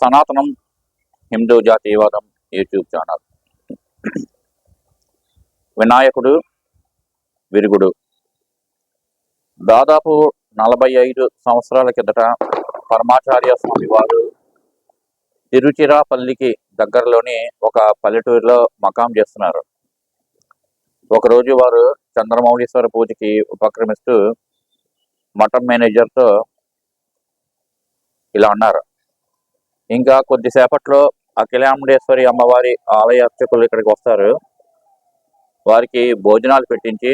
సనాతనం హిందూ జాతీయవాదం YouTube channel. వినాయకుడు విరుగుడు. దాదాపు నలభై ఐదు సంవత్సరాల కిందట పరమాచార్య స్వామి వారు తిరుచిరాపల్లికి దగ్గరలోని ఒక పల్లెటూరులో మకాం చేస్తున్నారు. ఒకరోజు వారు చంద్రమౌళీశ్వర పూజకి ఉపక్రమిస్తూ మఠం మేనేజర్తో ఇలా అన్నారు. ఇంకా కొద్దిసేపట్లో అఖిలాండేశ్వరి అమ్మవారి ఆలయ అర్చకులు ఇక్కడికి వస్తారు. వారికి భోజనాలు పెట్టించి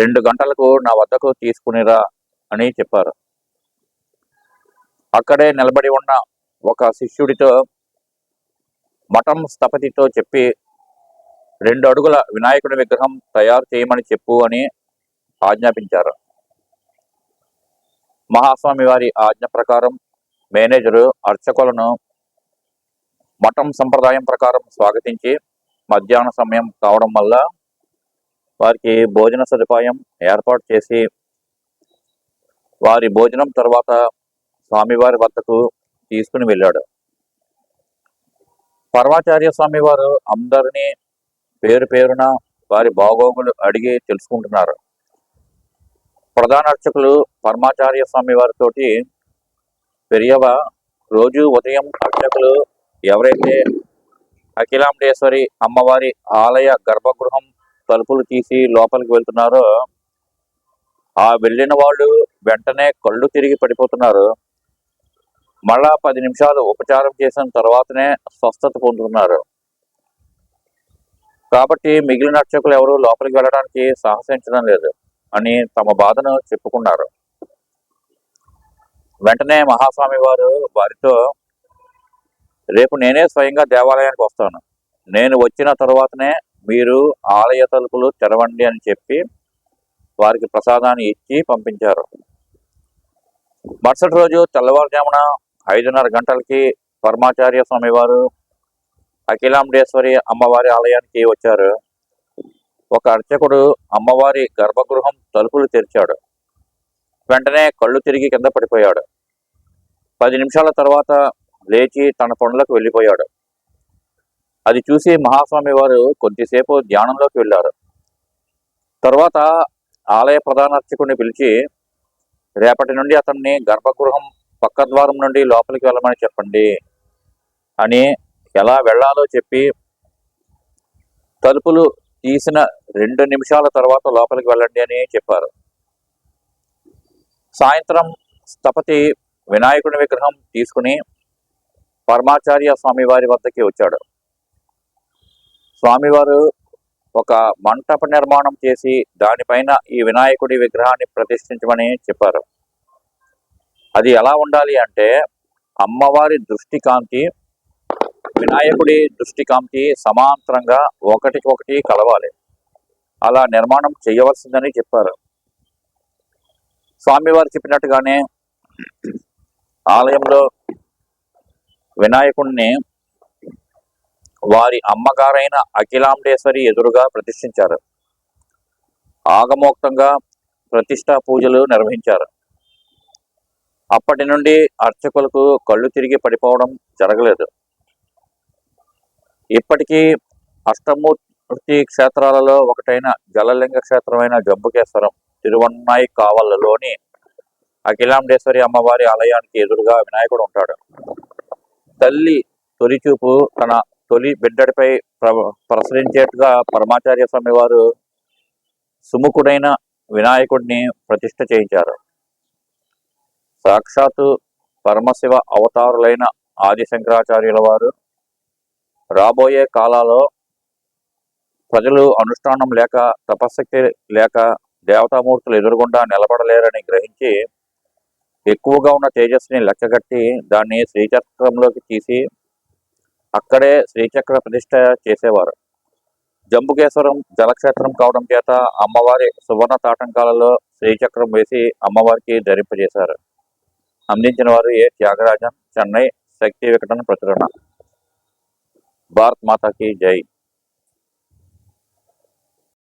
రెండు గంటలకు నా వద్దకు తీసుకునిరా అని చెప్పారు. అక్కడే నిలబడి ఉన్న ఒక శిష్యుడితో మఠం స్థపతితో చెప్పి రెండు అడుగుల వినాయకుడి విగ్రహం తయారు చేయమని చెప్పు అని ఆజ్ఞాపించారు. మహాస్వామి వారి ఆజ్ఞ ప్రకారం మేనేజరు అర్చకులను మఠం సంప్రదాయం ప్రకారం స్వాగతించి మధ్యాహ్న సమయం కావడం వల్ల వారికి భోజన సదుపాయం ఏర్పాటు చేసి వారి భోజనం తర్వాత స్వామివారి వద్దకు తీసుకుని వెళ్ళాడు. పర్వాచార్య స్వామి వారు అందరినీ పేరు పేరున వారి బాగోగులు అడిగి తెలుసుకుంటున్నారు. ప్రధాన అర్చకులు పరమాచార్య స్వామి వారితోటి పెరియవ రోజు ఉదయం అర్చకులు ఎవరైతే అఖిలాంబేశ్వరి అమ్మవారి ఆలయ గర్భగృహం తలుపులు తీసి లోపలికి వెళ్తున్నారో ఆ వెళ్ళిన వాళ్ళు వెంటనే కళ్ళు తిరిగి పడిపోతున్నారు. మళ్ళా పది నిమిషాలు ఉపచారం చేసిన తర్వాతనే స్వస్థత పొందుతున్నారు. కాబట్టి మిగిలిన అర్చకులు ఎవరు లోపలికి వెళ్ళడానికి సాహసించడం లేదు అని తమ బాధను చెప్పుకున్నారు. వెంటనే మహాస్వామి వారు వారితో రేపు నేనే స్వయంగా దేవాలయానికి వస్తాను. నేను వచ్చిన తర్వాతనే మీరు ఆలయ తలుపులు తెరవండి అని చెప్పి వారికి ప్రసాదాన్ని ఇచ్చి పంపించారు. మరుసటి రోజు తెల్లవారుజామున ఐదున్నర గంటలకి పరమాచార్య స్వామి వారు అఖిలాండేశ్వరి అమ్మవారి ఆలయానికి వచ్చారు. ఒక అర్చకుడు అమ్మవారి గర్భగృహం తలుపులు తెరిచాడు. వెంటనే కళ్ళు తిరిగి కింద పడిపోయాడు. పది నిమిషాల తర్వాత లేచి తన పనులకు వెళ్ళిపోయాడు. అది చూసి మహాస్వామి వారు కొద్దిసేపు ధ్యానంలోకి వెళ్ళారు. తర్వాత ఆలయ ప్రధానార్చకుడిని పిలిచి రేపటి నుండి అతన్ని గర్భగృహం పక్క ద్వారం నుండి లోపలికి వెళ్ళమని చెప్పండి అని ఎలా వెళ్ళాలో చెప్పి తలుపులు తీసిన రెండు నిమిషాల తర్వాత లోపలికి వెళ్ళండి అని చెప్పారు. సాయంత్రం స్థపతి వినాయకుడి విగ్రహం తీసుకుని పరమాచార్య స్వామి వారి వద్దకి వచ్చాడు. స్వామివారు ఒక మంటప నిర్మాణం చేసి దానిపైన ఈ వినాయకుడి విగ్రహాన్ని ప్రతిష్ఠించమని చెప్పారు. అది ఎలా ఉండాలి అంటే అమ్మవారి దృష్టి కాంతి వినాయకుడి దృష్టి కాంతి సమాంతరంగా ఒకటికొకటి కలవాలి. అలా నిర్మాణం చేయవలసిందని చెప్పారు. స్వామివారు చెప్పినట్టుగానే ఆలయంలో వినాయకుడిని వారి అమ్మగారైన అఖిలాండేశ్వరి ఎదురుగా ప్రతిష్ఠించారు. ఆగమోక్తంగా ప్రతిష్టా పూజలు నిర్వహించారు. అప్పటి నుండి అర్చకులకు కళ్ళు తిరిగి పడిపోవడం జరగలేదు. ఇప్పటికీ అష్టమూర్తి క్షేత్రాలలో ఒకటైన జలలింగ క్షేత్రమైన జంబుకేశ్వరం తిరువన్నాయి కావలలోని అఖిలాండేశ్వరి అమ్మవారి ఆలయానికి ఎదురుగా వినాయకుడు ఉంటాడు. తల్లి తొలిచూపు తన తొలి బిడ్డడిపై ప్ర ప్రసరించేట్టుగా పరమాచార్య స్వామి వారు సుముఖుడైన వినాయకుడిని ప్రతిష్ఠ చేయించారు. సాక్షాత్తు పరమశివ అవతారులైన ఆది శంకరాచార్యుల వారు రాబోయే కాలాలో ప్రజలు అనుష్ఠానం లేక తపశక్తి లేక దేవతామూర్తులు ఎదురుగుండా నిలబడలేరని గ్రహించి ఎక్కువగా ఉన్న తేజస్సుని లెక్కగట్టి దాన్ని శ్రీచక్రంలోకి తీసి అక్కడే శ్రీచక్ర ప్రతిష్ట చేసేవారు. జంబుకేశ్వరం జలక్షేత్రం కావడం చేత అమ్మవారి సువర్ణ తాటంకాలలో శ్రీచక్రం వేసి అమ్మవారికి ధరింపజేశారు. అందించిన వారు ఏ త్యాగరాజన్ చెన్నై శక్తి వికటన ప్రచురణ. భారత్ మాతాకి జై.